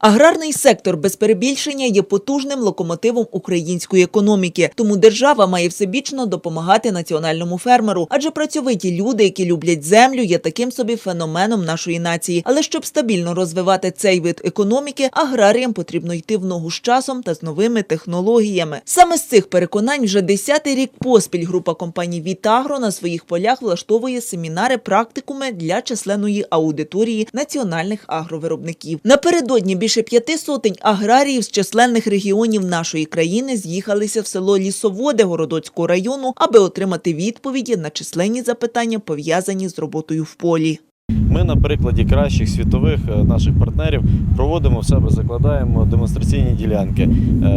Аграрний сектор без перебільшення є потужним локомотивом української економіки. Тому держава має всебічно допомагати національному фермеру. Адже працьовиті люди, які люблять землю, є таким собі феноменом нашої нації. Але щоб стабільно розвивати цей вид економіки, аграріям потрібно йти в ногу з часом та з новими технологіями. Саме з цих переконань вже десятий рік поспіль група компаній Вітагро на своїх полях влаштовує семінари, практикуми для численної аудиторії національних агровиробників. Напередодні більше п'яти сотень аграріїв з численних регіонів нашої країни з'їхалися в село Лісоводе Городоцького району, аби отримати відповіді на численні запитання, пов'язані з роботою в полі. Ми на прикладі кращих світових е, наших партнерів проводимо в себе, закладаємо демонстраційні ділянки, е,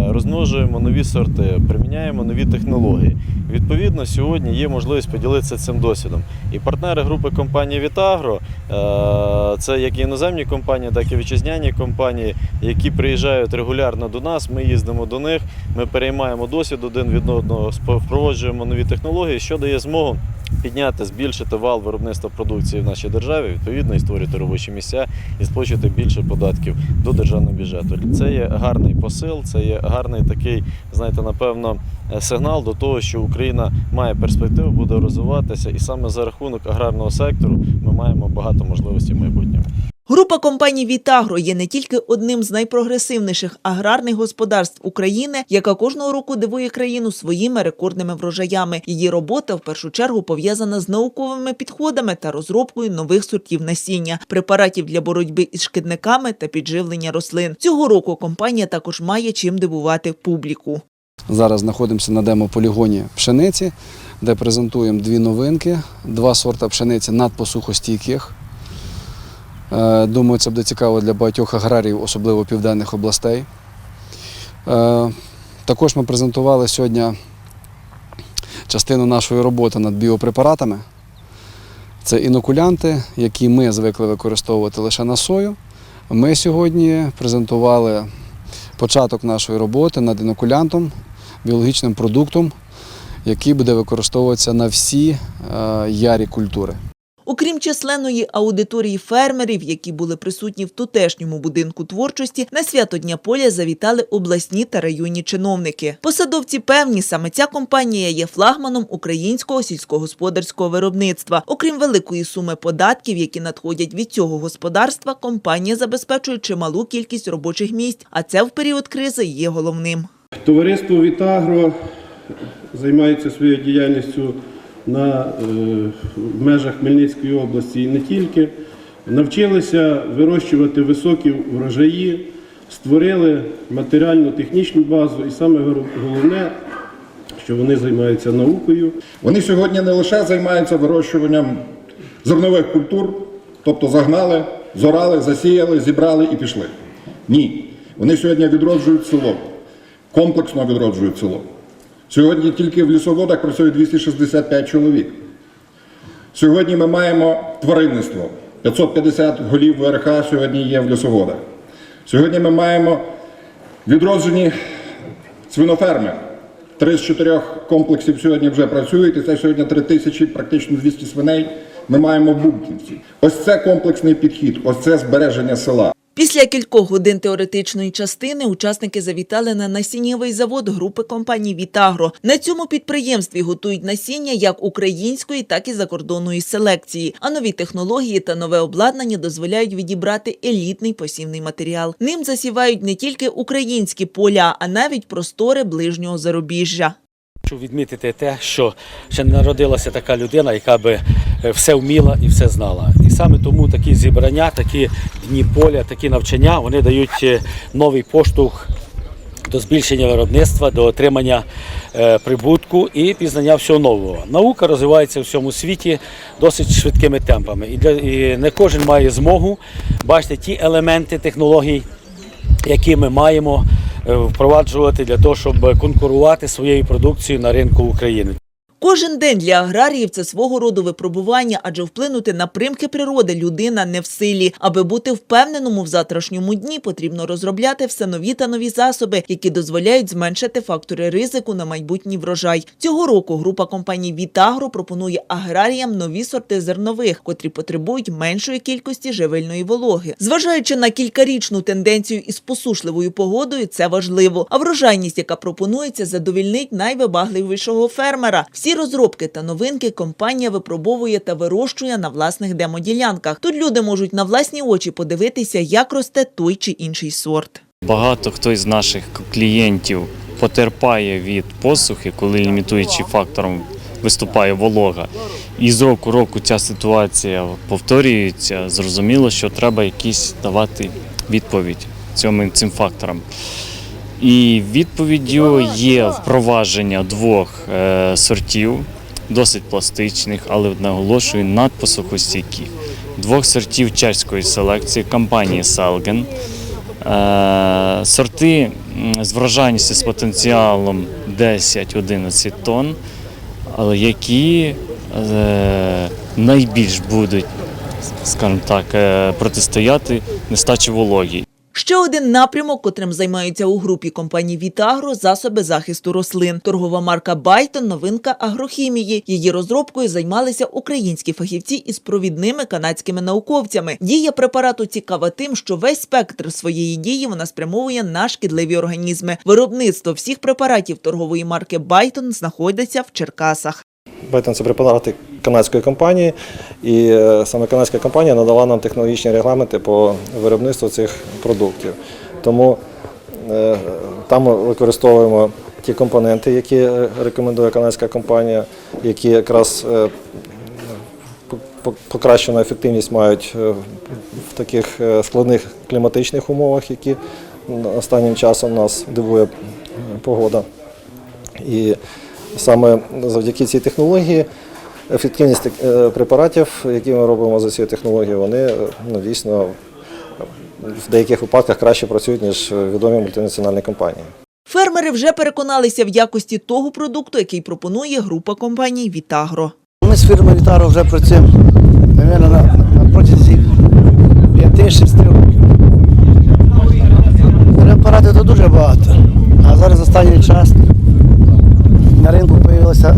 розмножуємо нові сорти, приміняємо нові технології. Відповідно, сьогодні є можливість поділитися цим досвідом. І партнери групи компанії Вітагро е, це як іноземні компанії, так і вітчизняні компанії, які приїжджають регулярно до нас. Ми їздимо до них, ми переймаємо досвід один від одного, впроваджуємо нові технології, що дає змогу підняти, збільшити вал виробництва продукції в нашій державі, відповідно, і створити робочі місця і сплачувати більше податків до державного бюджету. Це є гарний посил, це є гарний такий, знаєте, напевно, е, сигнал до того, що Україна має перспективу, буде розвиватися, і саме за рахунок аграрного сектору ми маємо багато можливостей в майбутньому. Група компаній Вітагро є не тільки одним з найпрогресивніших аграрних господарств України, яка кожного року дивує країну своїми рекордними врожаями. Її робота в першу чергу пов'язана з науковими підходами та розробкою нових сортів насіння, препаратів для боротьби із шкідниками та підживлення рослин. Цього року компанія також має чим дивувати публіку. Зараз знаходимося на демо-полігоні пшениці, де презентуємо дві новинки, два сорта пшениці надпосухостійких. Е, Думаю, це буде цікаво для багатьох аграріїв, особливо південних областей. Е, Також ми презентували сьогодні частину нашої роботи над біопрепаратами. Це інокулянти, які ми звикли використовувати лише на сою. Ми сьогодні презентували початок нашої роботи над інокулянтом, біологічним продуктом, який буде використовуватися на всі е, ярі культури. Окрім численної аудиторії фермерів, які були присутні в тутешньому будинку творчості, на свято Дня поля завітали обласні та районні чиновники. Посадовці певні, саме ця компанія є флагманом українського сільськогосподарського виробництва. Окрім великої суми податків, які надходять від цього господарства, компанія забезпечує чималу кількість робочих місць, а це в період кризи є головним. Товариство Вітагро займається своєю діяльністю на, е, в межах Хмельницької області і не тільки. Навчилися вирощувати високі врожаї, створили матеріально-технічну базу і саме головне, що вони займаються наукою. Вони сьогодні не лише займаються вирощуванням зернових культур, тобто загнали, зорали, засіяли, зібрали і пішли. Ні. Вони сьогодні відроджують село, комплексно відроджують село. Сьогодні тільки в лісоводах працює 265 чоловік. Сьогодні ми маємо тваринництво. 550 голів ВРХ сьогодні є в лісоводах. Сьогодні ми маємо відроджені свиноферми. Три з чотирьох комплексів сьогодні вже працюють, і це сьогодні три тисячі, практично 200 свиней ми маємо в Бубкінці. Ось це комплексний підхід, ось це збереження села. Після кількох годин теоретичної частини учасники завітали на насіннєвий завод групи компаній Вітагро. На цьому підприємстві готують насіння як української, так і закордонної селекції. А нові технології та нове обладнання дозволяють відібрати елітний посівний матеріал. Ним засівають не тільки українські поля, а навіть простори ближнього зарубіжжя. Хочу відмітити те, що ще не народилася така людина, яка би е, все вміла і все знала. І саме тому такі зібрання, такі дні поля, такі навчання вони дають е, новий поштовх до збільшення виробництва, до отримання е, прибутку і пізнання всього нового. Наука розвивається в всьому світі досить швидкими темпами. І, не кожен має змогу бачити ті елементи технологій, які ми маємо впроваджувати для того, щоб конкурувати своєю продукцією на ринку України. Кожен день для аграріїв це свого роду випробування, адже вплинути на примки природи людина не в силі. Аби бути впевненому в завтрашньому дні, потрібно розробляти все нові та нові засоби, які дозволяють зменшити фактори ризику на майбутній врожай. Цього року група компаній Вітагро пропонує аграріям нові сорти зернових, котрі потребують меншої кількості живильної вологи. Зважаючи на кількарічну тенденцію із посушливою погодою, це важливо. А врожайність, яка пропонується, задовільнить найвибагливішого фермера. Всі розробки та новинки компанія випробовує та вирощує на власних демоділянках. Тут люди можуть на власні очі подивитися, як росте той чи інший сорт. Багато хто із наших клієнтів потерпає від посухи, коли лімітуючим фактором виступає волога. І з року року ця ситуація повторюється. Зрозуміло, що треба якісь давати відповідь цьому цим факторам. І відповіддю є впровадження двох е, сортів, досить пластичних, але наголошую надпосухостійких. Двох сортів чеської селекції компанії Селген. Е, Сорти з врожайністю з потенціалом 10-11 тонн, але які е, найбільш будуть, скажімо так, протистояти нестачі вологі. Ще один напрямок, котрим займаються у групі компаній Вітагро засоби захисту рослин. Торгова марка Байтон новинка агрохімії. Її розробкою займалися українські фахівці із провідними канадськими науковцями. Дія препарату цікава тим, що весь спектр своєї дії вона спрямовує на шкідливі організми. Виробництво всіх препаратів торгової марки Байтон знаходиться в Черкасах. Байтон це препарати канадської компанії, і е, саме канадська компанія надала нам технологічні регламенти по виробництву цих продуктів. Тому е, там використовуємо ті компоненти, які е, рекомендує канадська компанія, які якраз по- по- покращену ефективність мають в таких складних кліматичних умовах, які останнім часом нас дивує погода. І саме завдяки цій технології ефективність е, препаратів, які ми робимо за цією технологією, вони е, ну, дійсно в деяких випадках краще працюють, ніж відомі мультинаціональні компанії. Фермери вже переконалися в якості того продукту, який пропонує група компаній Вітагро. Ми з фірмою Вітаро вже працюємо на, на протязі 5-6 років. Препаратів то дуже багато. А зараз останній час на ринку з'явилася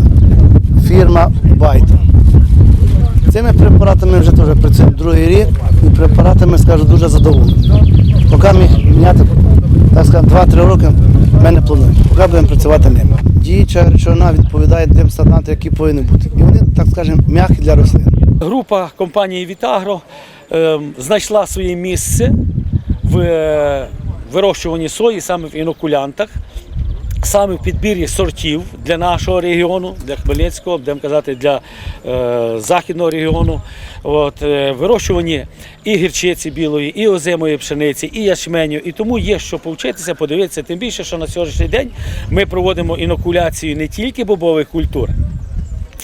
фірма Байта. Цими препаратами вже теж працюємо другий рік і препаратами, скажу, дуже задоволені. Поки міняти, так сказати, 2-3 роки ми не плануємо. Поки будемо працювати ними. Діюча речовина відповідає тим стандартам, які повинні бути. І вони, так скажемо, м'які для рослин. Група компанії Вітагро е, знайшла своє місце в е, вирощуванні сої саме в інокулянтах, саме в підбірі сортів для нашого регіону, для Хмельницького, будемо казати, для е, західного регіону. От, е, вирощуванні і гірчиці білої, і озимої пшениці, і ячменю. І тому є що повчитися, подивитися. Тим більше, що на сьогоднішній день ми проводимо інокуляцію не тільки бобових культур,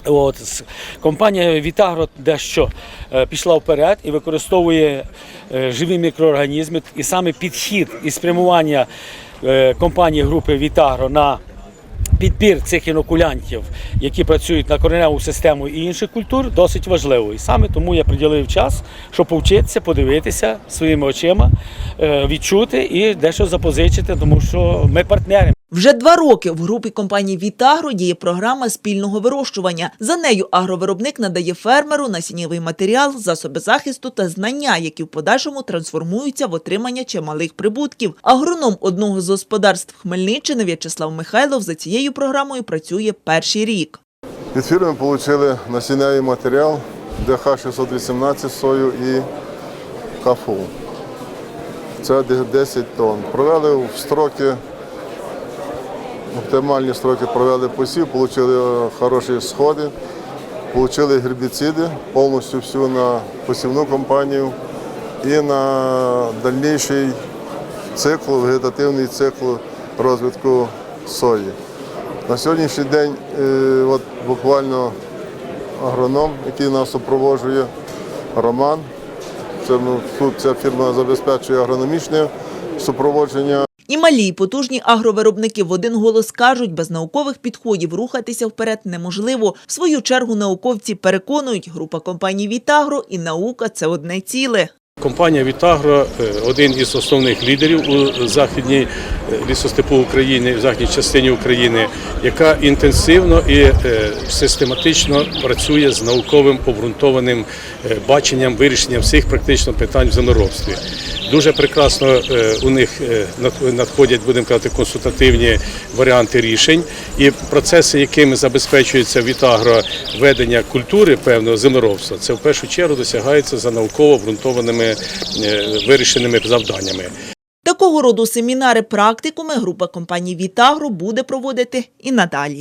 От, компанія Вітагро дещо е, пішла вперед і використовує е, живі мікроорганізми. І саме підхід і спрямування компанії групи Вітагро на підбір цих інокулянтів, які працюють на кореневу систему і інших культур, досить важливо. І саме тому я приділив час, щоб повчитися, подивитися своїми очима, е, відчути і дещо запозичити, тому що ми партнери. Вже два роки в групі компаній Вітагро діє програма спільного вирощування. За нею агровиробник надає фермеру насіннєвий матеріал, засоби захисту та знання, які в подальшому трансформуються в отримання чималих прибутків. Агроном одного з господарств Хмельниччини В'ячеслав Михайлов за цією програмою працює перший рік. Від фірми отримали насіннявий матеріал ДХ-618 сою і КАФУ. Це де- 10 тонн. Провели в строки, оптимальні строки провели посів, отримали хороші сходи, отримали гербіциди повністю всю на посівну компанію і на дальніший цикл, вегетативний цикл розвитку сої. На сьогоднішній день е, от буквально агроном, який нас супроводжує, Роман. Це, ну, тут ця фірма забезпечує агрономічне супроводження. І малі, і потужні агровиробники в один голос кажуть, без наукових підходів рухатися вперед неможливо. В свою чергу науковці переконують, група компаній «Вітагро» і наука – це одне ціле. Компанія Вітагро е, один із основних лідерів у західній е, лісостепу України, в західній частині України, яка інтенсивно і е, систематично працює з науковим обґрунтованим баченням вирішення всіх практично питань в землеробстві. Дуже прекрасно у них надходять, будемо казати, консультативні варіанти рішень і процеси, якими забезпечується Вітагро ведення культури певного землеробства, це в першу чергу досягається за науково обґрунтованими вирішеними завданнями. Такого роду семінари практикуми група компаній «Вітагро» буде проводити і надалі.